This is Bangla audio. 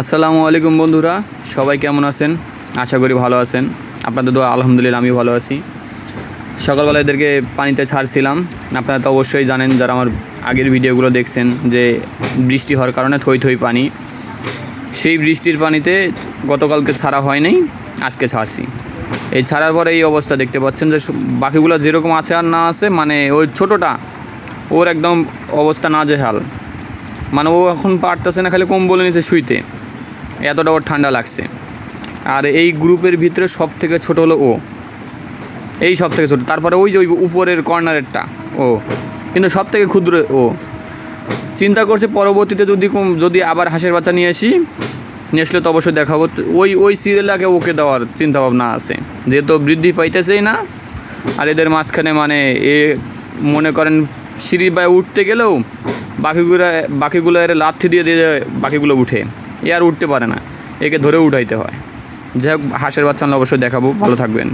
আসসালামু আলাইকুম বন্ধুরা, সবাই কেমন আছেন? আশা করি ভালো আছেন। আপনাদের দোয়া, আলহামদুলিল্লাহ আমি ভালো আছি। সকালবেলা এদেরকে পানিতে ছাড়ছিলাম। আপনারা তো অবশ্যই জানেন, যারা আমার আগের ভিডিওগুলো দেখছেন, যে বৃষ্টি হওয়ার কারণে থই থই পানি। সেই বৃষ্টির পানিতে গতকালকে ছাড়া হয় নাই, আজকে ছাড়ছি। এই ছাড়ার পরে এই অবস্থা দেখতে পাচ্ছেন যে বাকিগুলো যেরকম আছে আর না আছে মানে ওই ছোটোটা, ওর একদম অবস্থা নাজেহাল। মানে ও এখন পারতেছে না, খালি কম্বলে নিচে শুইতে। এতটা ওর ঠান্ডা লাগছে। আর এই গ্রুপের ভিতরে সব থেকে ছোটো হলো ও। এই সব থেকে ছোটো। তারপরে ওই যে ওই উপরের কর্নারেরটা, ও। কিন্তু সব থেকে ক্ষুদ্র ও। চিন্তা করছে পরবর্তীতে যদি যদি আবার হাঁসের বাচ্চা নিয়ে আসি, নিয়ে আসলে তো অবশ্যই দেখাবো। ওই ওই সিরিয়ালটাকে ওকে দেওয়ার চিন্তাভাবনা আছে। যেহেতু বৃদ্ধি পাইতেছেই না, আর এদের মাঝখানে মানে এ মনে করেন সিঁড়ি বাই উঠতে গেলেও বাকিগুলো বাকিগুলো এর লাথি দিয়ে দিয়ে বাকিগুলো উঠে। এ আর উঠতে পারে না। একে ধরে উঠাইতে হয়। যাই হোক, হাঁসের বাচ্চা আমরা অবশ্যই দেখাবো। ভালো থাকবেন।